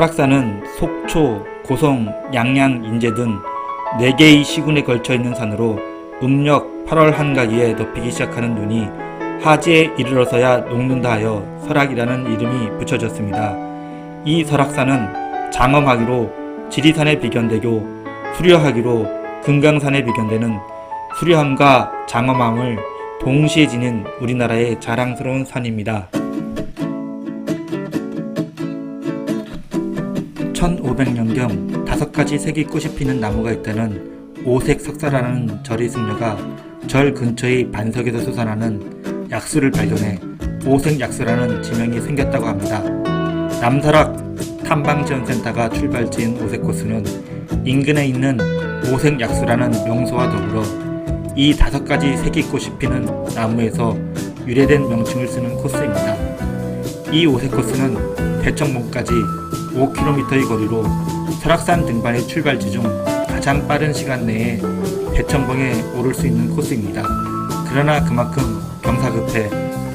설악산은 속초, 고성, 양양, 인제 등 4개의 시군에 걸쳐 있는 산으로 음력 8월 한가위에 덮이기 시작하는 눈이 하지에 이르러서야 녹는다 하여 설악이라는 이름이 붙여졌습니다. 이 설악산은 장엄하기로 지리산에 비견되고 수려하기로 금강산에 비견되는 수려함과 장엄함을 동시에 지닌 우리나라의 자랑스러운 산입니다. 1500년경 다섯 가지 색이 꽃이 피는 나무가 있다는 오색 석사라는 절의 승려가 절 근처의 반석에서 솟아나는 약수를 발견해 오색 약수라는 지명이 생겼다고 합니다. 남설악 탐방지원센터가 출발지인 오색코스는 인근에 있는 오색 약수라는 명소와 더불어 이 다섯 가지 색이 꽃이 피는 나무에서 유래된 명칭을 쓰는 코스입니다. 이 오색 코스는 대청봉까지 5km의 거리로 설악산 등반의 출발지 중 가장 빠른 시간 내에 대청봉에 오를 수 있는 코스입니다. 그러나 그만큼 경사급해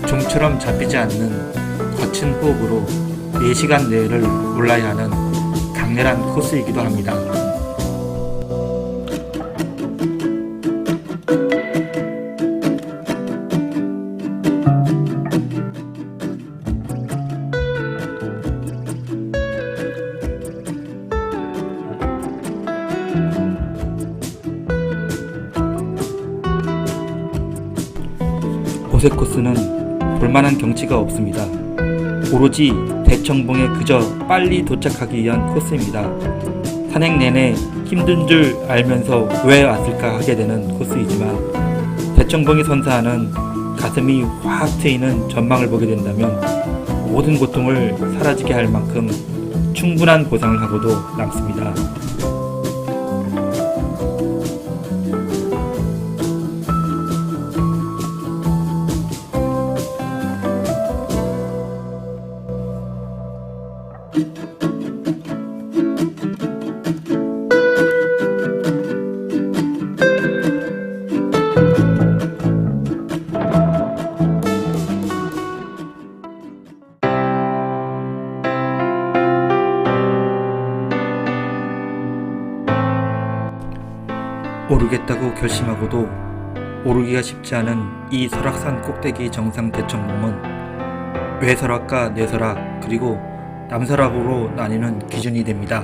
종처럼 잡히지 않는 거친 호흡으로 4시간 내를 올라야 하는 강렬한 코스이기도 합니다. 볼만한 경치가 없습니다. 오로지 대청봉에 그저 빨리 도착하기 위한 코스입니다. 산행 내내 힘든 줄 알면서 왜 왔을까 하게 되는 코스이지만 대청봉이 선사하는 가슴이 확 트이는 전망을 보게 된다면 모든 고통을 사라지게 할 만큼 충분한 보상을 하고도 남습니다. 오르겠다고 결심하고도 오르기가 쉽지 않은 이 설악산 꼭대기 정상 대청봉은 외설악과 내설악 그리고 남설악으로 나뉘는 기준이 됩니다.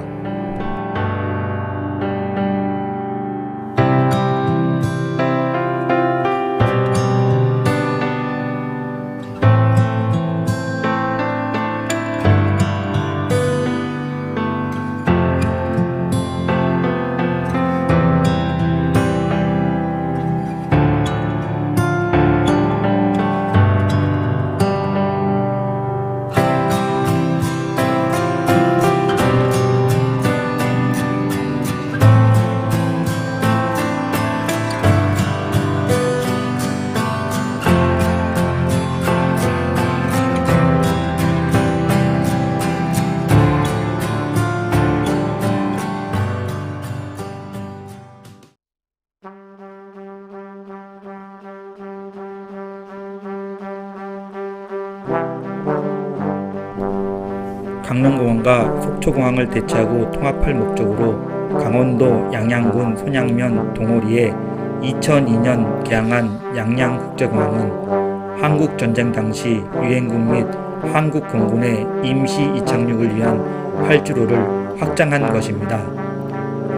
강릉공항과 속초공항을 대체하고 통합할 목적으로 강원도 양양군 손양면 동호리에 2002년 개항한 양양국제공항은 한국전쟁 당시 유엔군 및 한국공군의 임시 이착륙을 위한 활주로를 확장한 것입니다.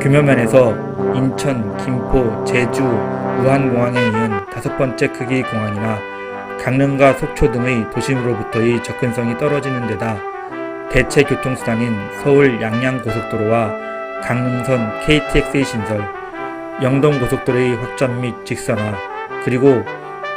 규모면에서 인천, 김포, 제주, 무안공항에 이은 다섯 번째 크기의 공항이나 강릉과 속초 등의 도심으로부터의 접근성이 떨어지는 데다 대체 교통수단인 서울 양양고속도로와 강릉선 KTX의 신설, 영동고속도로의 확장 및 직선화, 그리고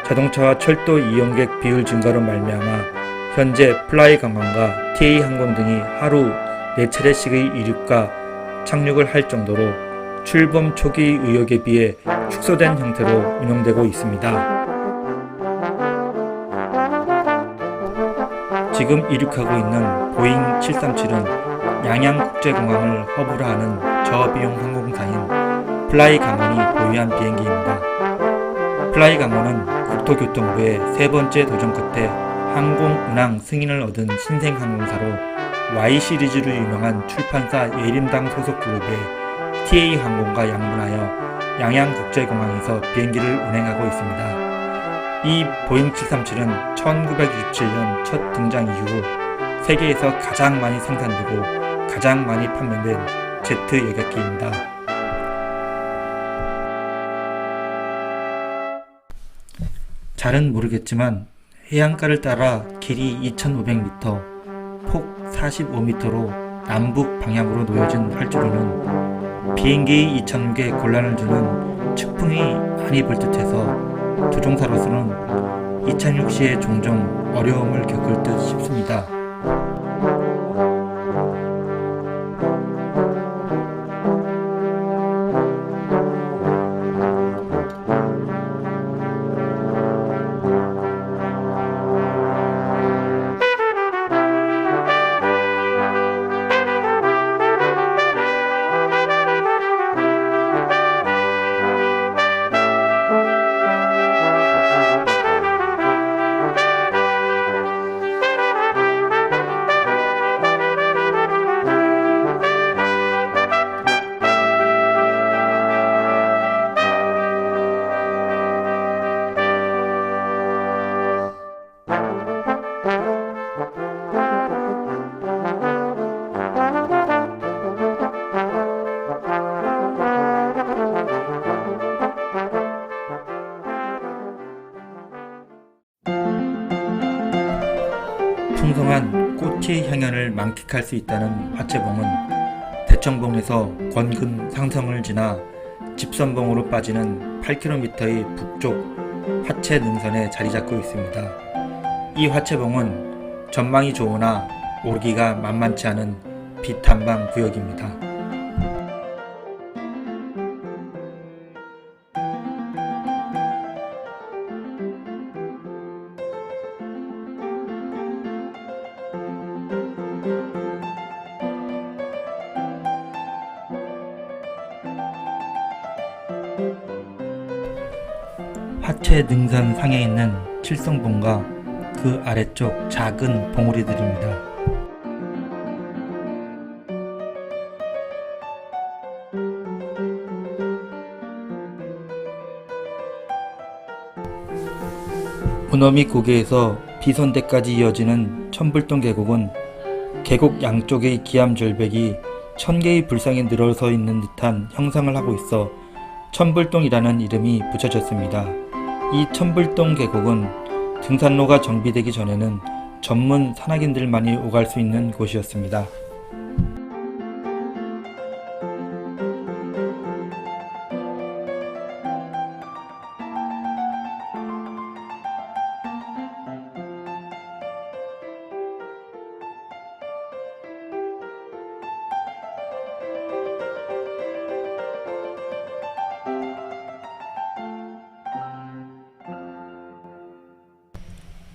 자동차와 철도 이용객 비율 증가로 말미암아 현재 플라이 관광과 TA 항공 등이 하루 4차례씩의 이륙과 착륙을 할 정도로 출범 초기 의혹에 비해 축소된 형태로 운영되고 있습니다. 지금 이륙하고 있는 보잉 737은 양양국제공항을 허브로 하는 저비용 항공사인 플라이 강원이 보유한 비행기입니다. 플라이 강원은 국토교통부의 세 번째 도전 끝에 항공 운항 승인을 얻은 신생 항공사로 Y 시리즈로 유명한 출판사 예림당 소속 그룹의 TA 항공과 양분하여 양양국제공항에서 비행기를 운행하고 있습니다. 이 보잉 737은 1967년 첫 등장 이후 세계에서 가장 많이 생산되고 가장 많이 판매된 제트 여객기입니다. 잘은 모르겠지만 해안가를 따라 길이 2,500m, 폭 45m로 남북 방향으로 놓여진 활주로는 비행기의 이착륙에 곤란을 주는 측풍이 많이 불 듯해서 조종사로서는 이착륙 시에 종종 어려움을 겪을 듯 싶습니다. 만끽할 수 있다는 화채봉은 대청봉에서 권근 상성을 지나 집선봉으로 빠지는 8km의 북쪽 화채 능선에 자리 잡고 있습니다. 이 화채봉은 전망이 좋으나 오르기가 만만치 않은 비탄방 구역입니다. 화채 능선 상에 있는 칠성봉과 그 아래쪽 작은 봉우리들입니다. 문어미 고개에서 비선대까지 이어지는 천불동 계곡은 계곡 양쪽의 기암절벽이 천 개의 불상에 늘어서 있는 듯한 형상을 하고 있어 천불동이라는 이름이 붙여졌습니다. 이 천불동 계곡은 등산로가 정비되기 전에는 전문 산악인들만이 오갈 수 있는 곳이었습니다.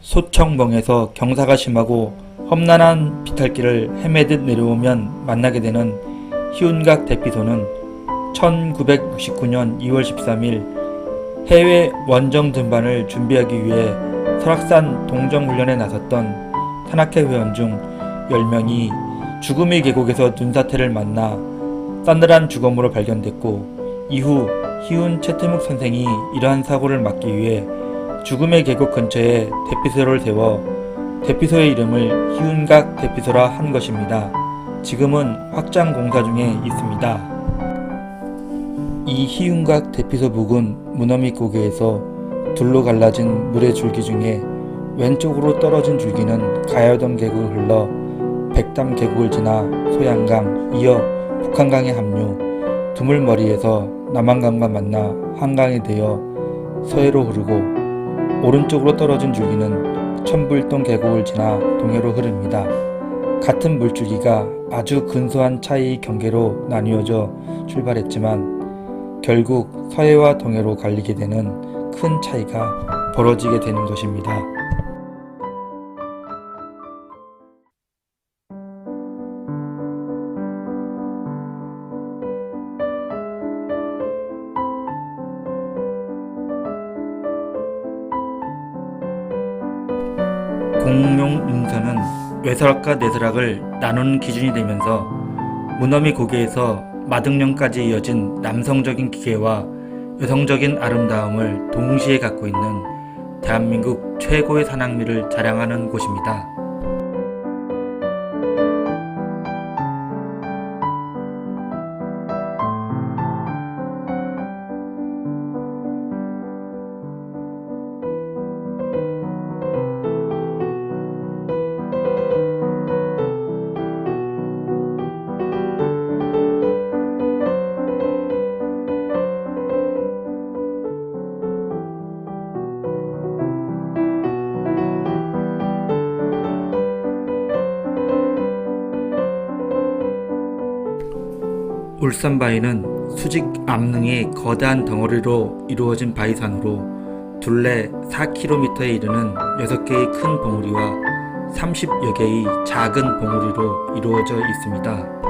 소청봉에서 경사가 심하고 험난한 비탈길을 헤매듯 내려오면 만나게 되는 희운각 대피소는 1969년 2월 13일 해외 원정 등반을 준비하기 위해 설악산 동정훈련에 나섰던 산악회 회원 중 10명이 죽음의 계곡에서 눈사태를 만나 싸늘한 죽음으로 발견됐고 이후 희운 최태묵 선생이 이러한 사고를 막기 위해 죽음의 계곡 근처에 대피소를 세워 대피소의 이름을 희운각 대피소라 한 것입니다. 지금은 확장 공사 중에 있습니다. 이 희운각 대피소 부근 무너미 고개에서 둘로 갈라진 물의 줄기 중에 왼쪽으로 떨어진 줄기는 가야돔 계곡을 흘러 백담 계곡을 지나 소양강, 이어 북한강에 합류, 두물머리에서 남한강과 만나 한강에 되어 서해로 흐르고 오른쪽으로 떨어진 줄기는 천불동 계곡을 지나 동해로 흐릅니다. 같은 물줄기가 아주 근소한 차이의 경계로 나뉘어져 출발했지만 결국 서해와 동해로 갈리게 되는 큰 차이가 벌어지게 되는 것입니다. 외설악과 내설악을 나누는 기준이 되면서 문어미 고개에서 마등령까지 이어진 남성적인 기계와 여성적인 아름다움을 동시에 갖고 있는 대한민국 최고의 산악미를 자랑하는 곳입니다. 울산 바위는 수직 암릉의 거대한 덩어리로 이루어진 바위산으로 둘레 4km에 이르는 6개의 큰 봉우리와 30여 개의 작은 봉우리로 이루어져 있습니다.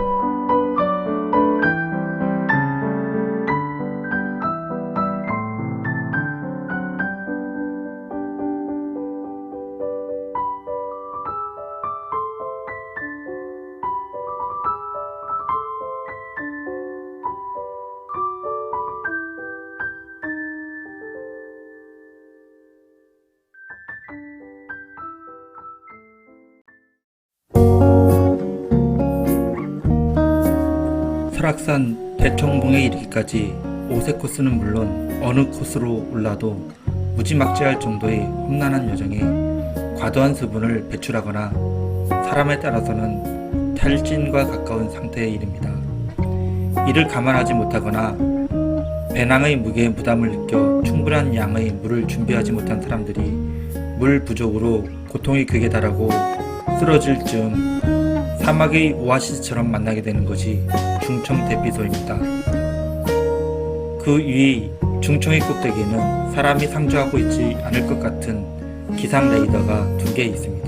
설악산 대청봉에 이르기까지 오색 코스는 물론 어느 코스로 올라도 무지막지할 정도의 험난한 여정에 과도한 수분을 배출하거나 사람에 따라서는 탈진과 가까운 상태에 이릅니다. 이를 감안하지 못하거나 배낭의 무게에 부담을 느껴 충분한 양의 물을 준비하지 못한 사람들이 물 부족으로 고통이 극에 달하고 쓰러질 즈음 사막의 오아시스처럼 만나게 되는 것이 중청 대피소입니다. 그위 중청의 꼭대기에는 사람이 상주하고 있지 않을 것 같은 기상 레이더가 두 개 있습니다.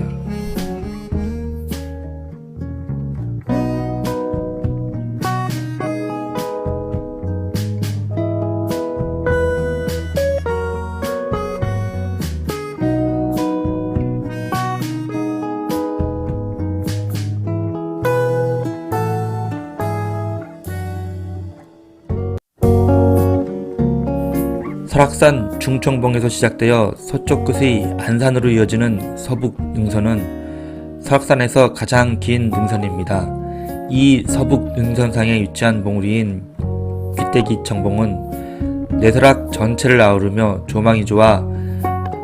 설악산 중청봉에서 시작되어 서쪽 끝의 안산으로 이어지는 서북 능선은 설악산에서 가장 긴 능선입니다. 이 서북 능선상에 위치한 봉우리인 귀때기 청봉은 내설악 전체를 아우르며 조망이 좋아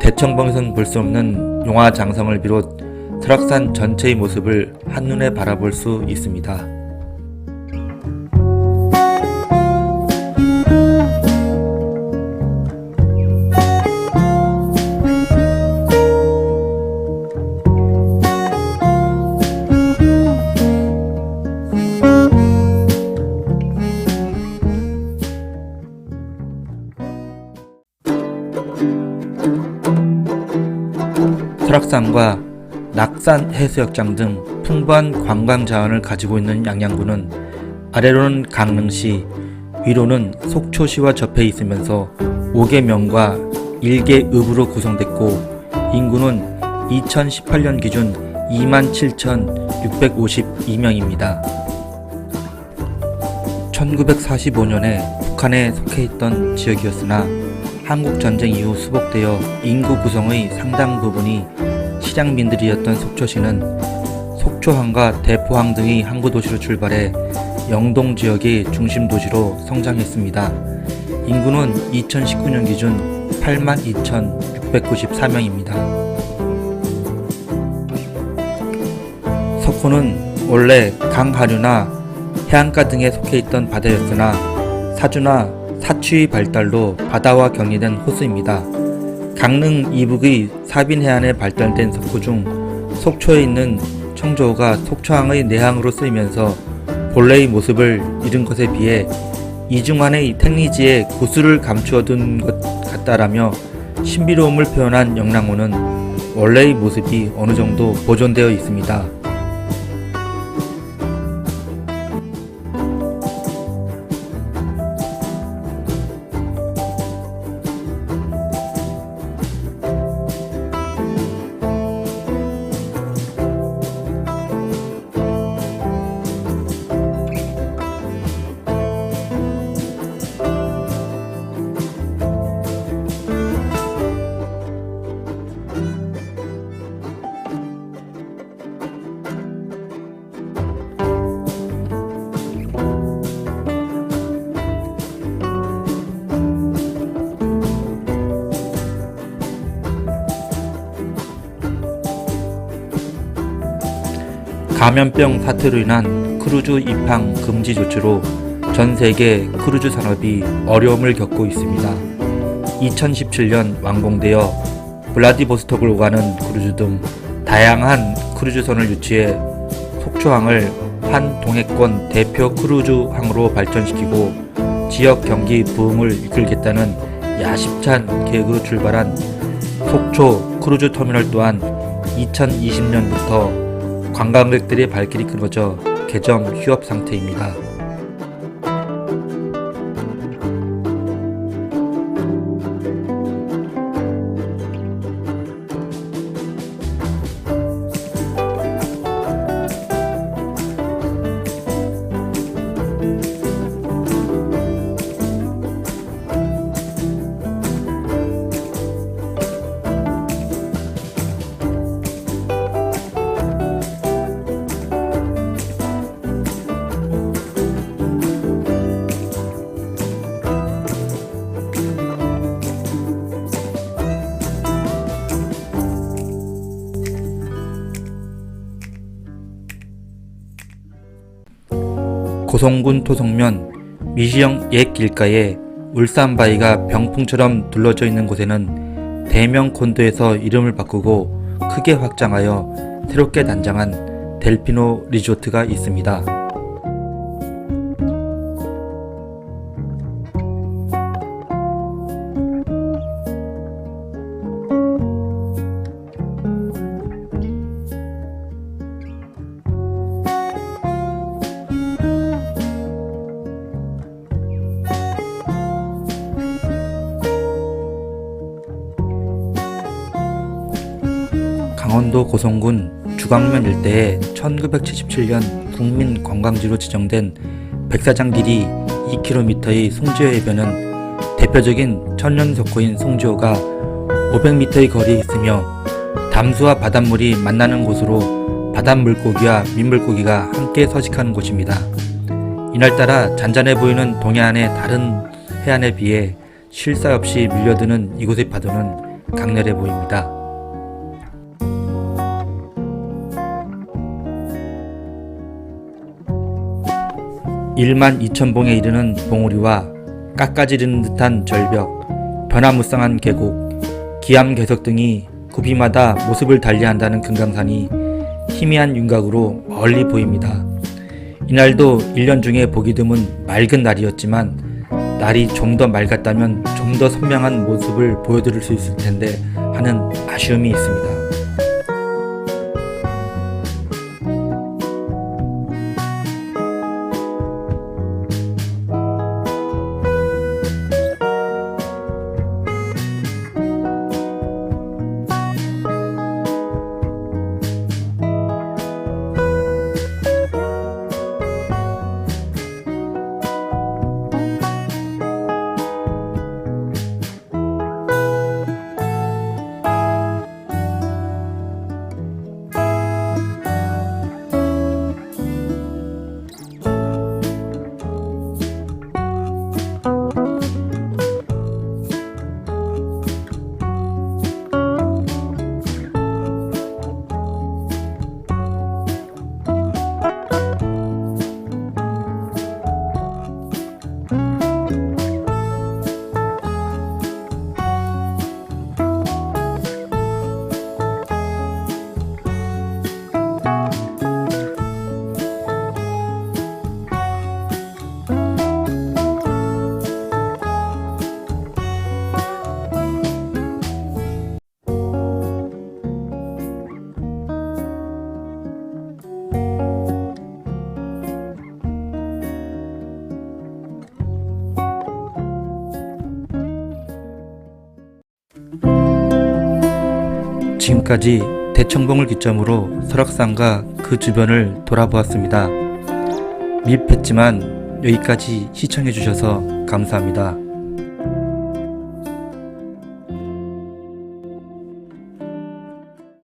대청봉에선 볼 수 없는 용화 장성을 비롯 설악산 전체의 모습을 한눈에 바라볼 수 있습니다. 낙산 해수욕장 등 풍부한 관광 자원을 가지고 있는 양양군은 아래로는 강릉시, 위로는 속초시와 접해 있으면서 5개 명과 1개 읍으로 구성됐고 인구는 2018년 기준 27,652명입니다. 1945년에 북한에 속해 있던 지역이었으나 한국 전쟁 이후 수복되어 인구 구성의 상당 부분이 실향민들이었던 속초시는 속초항과 대포항 등의 항구 도시로 출발해 영동 지역의 중심 도시로 성장했습니다. 인구는 2019년 기준 82,694명입니다. 석호는 원래 강하류나 해안가 등에 속해 있던 바다였으나 사주나 사추의 발달로 바다와 격리된 호수입니다. 강릉 이북의 사빈 해안에 발달된 석호 중 속초에 있는 청조가 속초항의 내항으로 쓰이면서 본래의 모습을 잃은 것에 비해 이중환의 택리지에 구수를 감추어둔 것 같다라며 신비로움을 표현한 영랑호는 원래의 모습이 어느 정도 보존되어 있습니다. 감염병 사태로 인한 크루즈 입항 금지 조치로 전 세계 크루즈 산업이 어려움을 겪고 있습니다. 2017년 완공되어 블라디보스톡을 오가는 크루즈 등 다양한 크루즈선을 유치해 속초항을 한 동해권 대표 크루즈항으로 발전시키고 지역 경기 부흥을 이끌겠다는 야심찬 계획으로 출발한 속초 크루즈 터미널 또한 2020년부터 관광객들의 발길이 끊어져 개점 휴업 상태입니다. 고성군 토성면 미시형 옛 길가에 울산 바위가 병풍처럼 둘러져 있는 곳에는 대명 콘도에서 이름을 바꾸고 크게 확장하여 새롭게 단장한 델피노 리조트가 있습니다. 고성군 주광면 일대에 1977년 국민 관광지로 지정된 백사장 길이 2km의 송지호 해변은 대표적인 천연석호인 송지호가 500m의 거리에 있으며 담수와 바닷물이 만나는 곳으로 바닷물고기와 민물고기가 함께 서식하는 곳입니다. 이날따라 잔잔해 보이는 동해안의 다른 해안에 비해 쉴새 없이 밀려드는 이곳의 파도는 강렬해 보입니다. 1만 2천 봉에 이르는 봉우리와 깎아지르는 듯한 절벽, 변화무쌍한 계곡, 기암 개석 등이 구비마다 모습을 달리한다는 금강산이 희미한 윤곽으로 멀리 보입니다. 이날도 1년 중에 보기 드문 맑은 날이었지만 날이 좀 더 맑았다면 좀 더 선명한 모습을 보여드릴 수 있을 텐데 하는 아쉬움이 있습니다. 지금까지 대청봉을 기점으로 설악산과 그 주변을 돌아보았습니다. 밉했지만 여기까지 시청해주셔서 감사합니다.